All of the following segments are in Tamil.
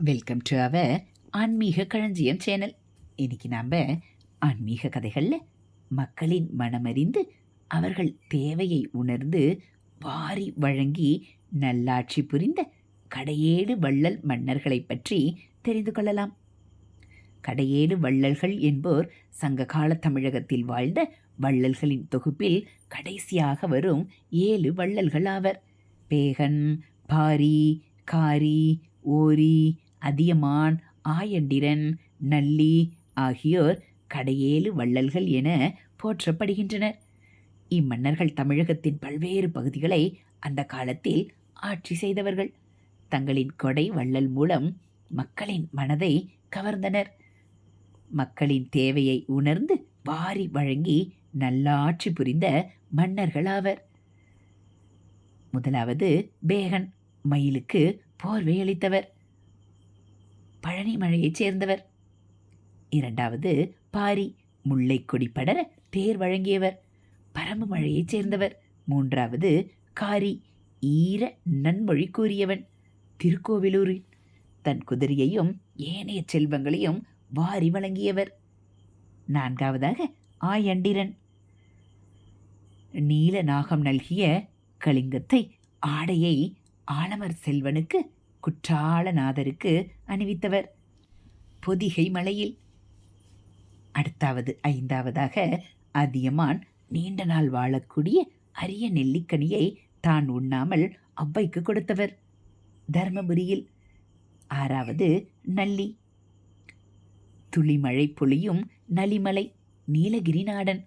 வெல்கம் டு அவர் ஆன்மீக களஞ்சியம் சேனல் இன்னைக்கு நாம் ஆன்மீக கதைகளில் மக்களின் மனமறிந்து அவர்கள் தேவையை உணர்ந்து வாரி வழங்கி நல்லாட்சி புரிந்த கடையேடு வள்ளல் மன்னர்களை பற்றி தெரிந்து கொள்ளலாம். கடையேடு வள்ளல்கள் என்போர் சங்ககால தமிழகத்தில் வாழ்ந்த வள்ளல்களின் தொகுப்பில் கடைசியாக வரும் ஏழு வள்ளல்கள் ஆவர். பேகன் பாரி காரி ஓரி அதியமான் ஆயண்டிரன் நல்லி ஆகியோர் கடையேழு வள்ளல்கள் என போற்றப்படுகின்றனர். இம்மன்னர்கள் தமிழகத்தின் பல்வேறு பகுதிகளை அந்த காலத்தில் ஆட்சி செய்தவர்கள். தங்களின் கொடை வள்ளல் மூலம் மக்களின் மனதை கவர்ந்தனர். மக்களின் தேவையை உணர்ந்து வாரி வழங்கி நல்லாட்சி புரிந்த மன்னர்களாவர் முதலாவது பேகன் மயிலுக்கு போர்வை அளித்தவர். பழனி மழையைச் சேர்ந்தவர். இரண்டாவது பாரி முல்லைக்கொடி படர தேர் வழங்கியவர். பரம்பு மழையைச் சேர்ந்தவர். மூன்றாவது காரி ஈர நன்மொழி கூறியவன். திருக்கோவிலூரில் தன் குதிரையையும் ஏனைய செல்வங்களையும் வாரி வழங்கியவர். நான்காவதாக ஆயண்டிரன். நீல நாகம் நல்கிய கலிங்கத்தை ஆடையை ஆலமர் செல்வனுக்கு குற்றாலநாதருக்கு அணிவித்தவர். பொதிகை மலையில். அடுத்தாவது ஐந்தாவதாக அதியமான் நீண்ட நாள் வாழக்கூடிய அரிய நெல்லிக்கனியை தான் உண்ணாமல் அவ்வைக்கு கொடுத்தவர். தர்மபுரியில். ஆறாவது நல்லி. துளிமழை பொழியும் நலிமலை நீலகிரி நாடன்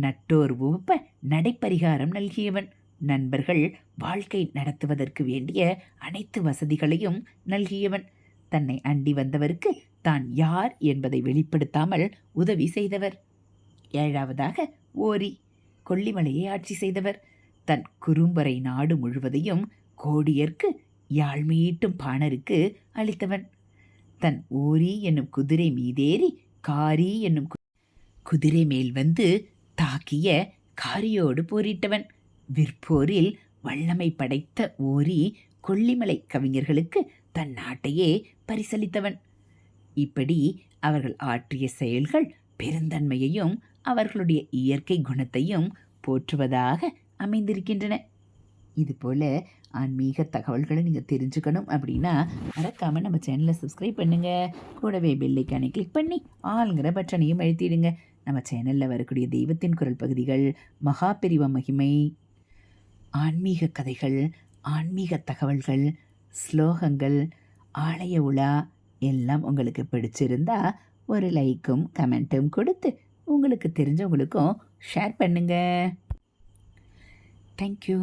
நட்டோர் உவப்ப நடைப்பரிகாரம் நல்கியவன். நண்பர்கள் வாழ்க்கை நடத்துவதற்கு வேண்டிய அனைத்து வசதிகளையும் நல்கியவன். தன்னை அண்டி வந்தவருக்கு தான் யார் என்பதை வெளிப்படுத்தாமல் உதவி செய்தவர். ஏழாவதாக ஓரி கொல்லிமலையை ஆட்சி செய்தவர். தன் குறும்பரை நாடு முழுவதையும் கோடியர்க்கு யாழ் மீட்டும் பாணருக்கு அளித்தவன். தன் ஓரி என்னும் குதிரை மீதேறி காரி என்னும் குதிரை மேல் வந்து தாக்கிய காரியோடு போரிட்டவன். விற்போரில் வல்லமை படைத்த ஓரி கொல்லிமலை கவிஞர்களுக்கு தன் நாட்டையே பரிசளித்தவன். இப்படி அவர்கள் ஆற்றிய செயல்கள் பெருந்தன்மையையும் அவர்களுடைய இயற்கை குணத்தையும் போற்றுவதாக அமைந்திருக்கின்றன. இதுபோல் ஆன்மீக தகவல்களை நீங்கள் தெரிஞ்சுக்கணும் அப்படின்னா மறக்காமல் நம்ம சேனலை சப்ஸ்கிரைப் பண்ணுங்கள் கூடவே பெல்லைக்கானை கிளிக் பண்ணி ஆளுங்கிற பட்டனையும் அழுத்திடுங்க. நம்ம சேனலில் வரக்கூடிய தெய்வத்தின் குரல் பகுதிகள் மகாபெரிவ மகிமை. ஆன்மீக கதைகள் ஆன்மீக தகவல்கள் ஸ்லோகங்கள் ஆலய உலா எல்லாம் உங்களுக்கு பிடிச்சிருந்தா ஒரு லைக்கும் கமெண்ட்டும் கொடுத்து உங்களுக்கு தெரிஞ்சவங்களுக்கும் ஷேர் பண்ணுங்கள் தேங்க்யூ